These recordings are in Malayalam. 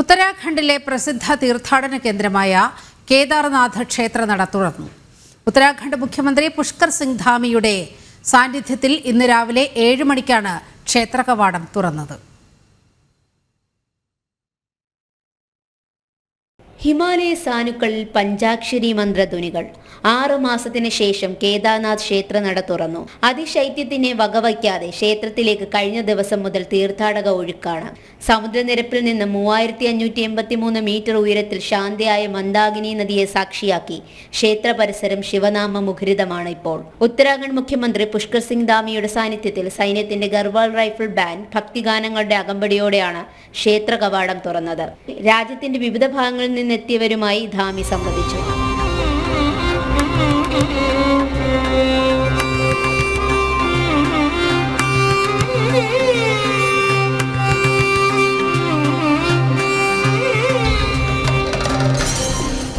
ഉത്തരാഖണ്ഡിലെ പ്രസിദ്ധ തീർത്ഥാടന കേന്ദ്രമായ കേദാർനാഥ് ക്ഷേത്ര നട തുറന്നു. ഉത്തരാഖണ്ഡ് മുഖ്യമന്ത്രി പുഷ്കർ സിംഗ് ധാമിയുടെ സാന്നിധ്യത്തിൽ ഇന്ന് രാവിലെ ഏഴ് മണിക്കാണ് ക്ഷേത്ര കവാടം തുറന്നത്. ഹിമാലയ സാനുക്കളിൽ പഞ്ചാക്ഷരി മന്ത്രധ്വനികൾ. ആറു മാസത്തിന് ശേഷം കേദാർനാഥ് ക്ഷേത്ര നട തുറന്നു. അതിശൈത്യത്തിനെ വകവയ്ക്കാതെ ക്ഷേത്രത്തിലേക്ക് കഴിഞ്ഞ ദിവസം മുതൽ തീർത്ഥാടക ഒഴുക്കാണ്. സമുദ്രനിരപ്പിൽ നിന്ന് മൂവായിരത്തി അഞ്ഞൂറ്റി എൺപത്തി മൂന്ന് മീറ്റർ ഉയരത്തിൽ ശാന്തിയായ മന്ദാകിനി നദിയെ സാക്ഷിയാക്കി ക്ഷേത്ര പരിസരം ശിവനാമ മുഖരിതമാണ് ഇപ്പോൾ. ഉത്തരാഖണ്ഡ് മുഖ്യമന്ത്രി പുഷ്കർ സിംഗ് ധാമിയുടെ സാന്നിധ്യത്തിൽ സൈന്യത്തിന്റെ ഗർവാൾ റൈഫിൾ ബാൻഡ് ഭക്തിഗാനങ്ങളുടെ അകമ്പടിയോടെയാണ് ക്ഷേത്ര കവാടം തുറന്നത്. രാജ്യത്തിന്റെ വിവിധ ഭാഗങ്ങളിൽ നിന്നെത്തിയവരുമായി ധാമി സംവദിച്ചു.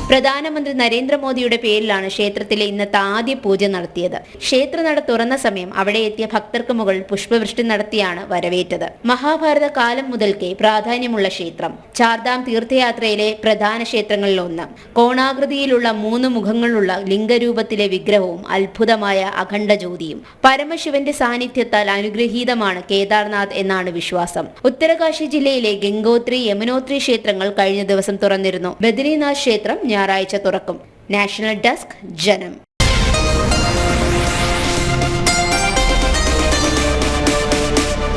പ്രധാനമന്ത്രി നരേന്ദ്രമോദിയുടെ പേരിലാണ് ക്ഷേത്രത്തിലെ ഇന്നത്തെ ആദ്യ പൂജ നടത്തിയത്. ക്ഷേത്രനട തുറന്ന സമയം അവിടെ എത്തിയ ഭക്തർക്ക് മുകളിൽ പുഷ്പവൃഷ്ടി നടത്തിയാണ് വരവേറ്റത്. മഹാഭാരത കാലം മുതൽക്കേ പ്രാധാന്യമുള്ള ക്ഷേത്രം. ചാർദാം തീർത്ഥയാത്രയിലെ പ്രധാന ക്ഷേത്രങ്ങളിൽ ഒന്ന്. കോണാകൃതിയിലുള്ള മൂന്ന് മുഖങ്ങളുള്ള ലിംഗരൂപത്തിലെ വിഗ്രഹവും അത്ഭുതമായ അഖണ്ഡ ജ്യോതിയും. പരമശിവന്റെ സാന്നിധ്യത്താൽ അനുഗ്രഹീതമാണ് കേദാർനാഥ് എന്നാണ് വിശ്വാസം. ഉത്തരകാശി ജില്ലയിലെ ഗംഗോത്രി യമുനോത്രി ക്ഷേത്രങ്ങൾ കഴിഞ്ഞ ദിവസം തുറന്നിരുന്നു. ബദ്രീനാഥ് ക്ഷേത്രം ഞായറാഴ്ച തുറക്കും. നാഷണൽ ഡെസ്ക് ജനം.